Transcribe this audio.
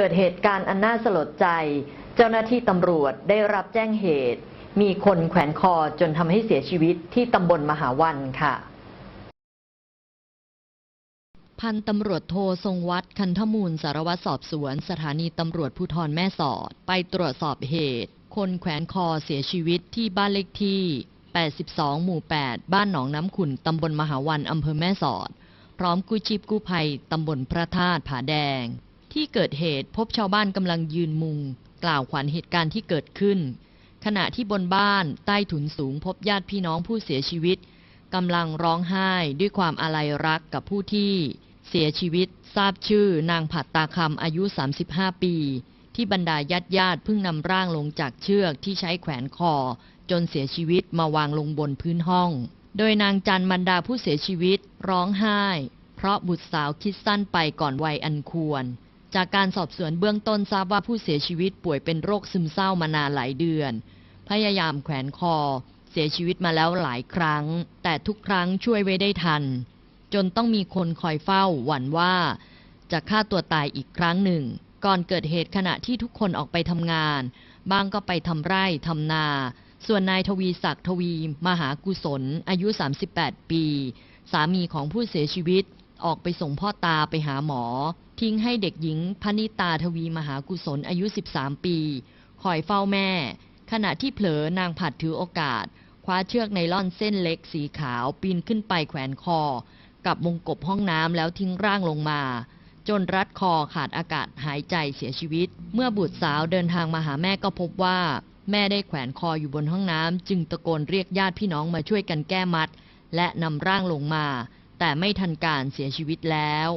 กิดเหตุการณ์อันน่าสลดใจ เจ้าหน้าที่ตำรวจได้รับแจ้งเหตุ มีคนแขวนคอจนทำให้เสียชีวิตที่ตำบลมหาวันค่ะ พันตำรวจโททรงวัดคันธมูลสารวัตรสอบสวน สถานีตำรวจภูธรแม่สอด ไปตรวจสอบเหตุ คนแขวนคอเสียชีวิตที่บ้านเลขที่ 82 หมู่ 8 บ้านหนองน้ำขุนตำบลมหาวันอำเภอแม่สอด พร้อมกู้ชีพกู้ภัยตำบลพระธาตุผาแดง ที่เกิดเหตุพบชาวบ้านกำลังยืนมุง กล่าวขวัญเหตุการณ์ที่เกิดขึ้น ขณะที่บนบ้านใต้ถุนสูงพบญาติพี่น้องผู้เสียชีวิตกำลังร้องไห้ด้วยความอาลัยรักกับผู้ที่ เสียชีวิตทราบชื่อนางผัดตาคำอายุ 35 ปี ที่บรรดาญาติญาติเพิ่งนำร่างลงจากเชือกที่ใช้แขวนคอ จนเสียชีวิตมาวางลงบนพื้นห้อง โดยนางจันบรรดาผู้เสียชีวิตร้องไห้ เพราะบุตรสาวคิดสั้นไปก่อนวัยอันควร จากการสอบสวนเบื้องต้นทราบว่าผู้เสียชีวิตป่วยเป็นโรคซึมเศร้ามานานหลายเดือน พยายามแขวนคอ เสียชีวิตมาแล้วหลายครั้ง แต่ทุกครั้งช่วยไว้ได้ทัน จนต้องมีคนคอยเฝ้าหวั่นว่า จะฆ่าตัวตายอีกครั้งหนึ่ง ก่อนเกิดเหตุขณะที่ทุกคนออกไปทำงานบางก็ไปทำไร่ทำนา ส่วนนายทวีศักดิ์ทวี มหากุศล อายุ 38 ปี สามีของผู้เสียชีวิตออกไปส่งพ่อตาไปหาหมอ ทิ้งให้เด็กหญิงพนิตาทวีมหากุศลอายุ 13 ปีคอยเฝ้าแม่ ขณะที่เผลอนางผัดถือโอกาส คว้าเชือกไนล่อนเส้นเล็กสีขาวปีนขึ้นไปแขวนคอ กับวงกบห้องน้ำแล้วทิ้งร่างลงมา จนรัดคอขาดอากาศหายใจเสียชีวิต เมื่อบุตรสาวเดินทางมาหาแม่ก็พบว่า แม่ได้แขวนคออยู่บนห้องน้ำจึงตะโกนเรียกญาติพี่น้องมาช่วยกันแก้มัด และนำร่างลงมา แต่ไม่ทันการเสียชีวิตแล้ว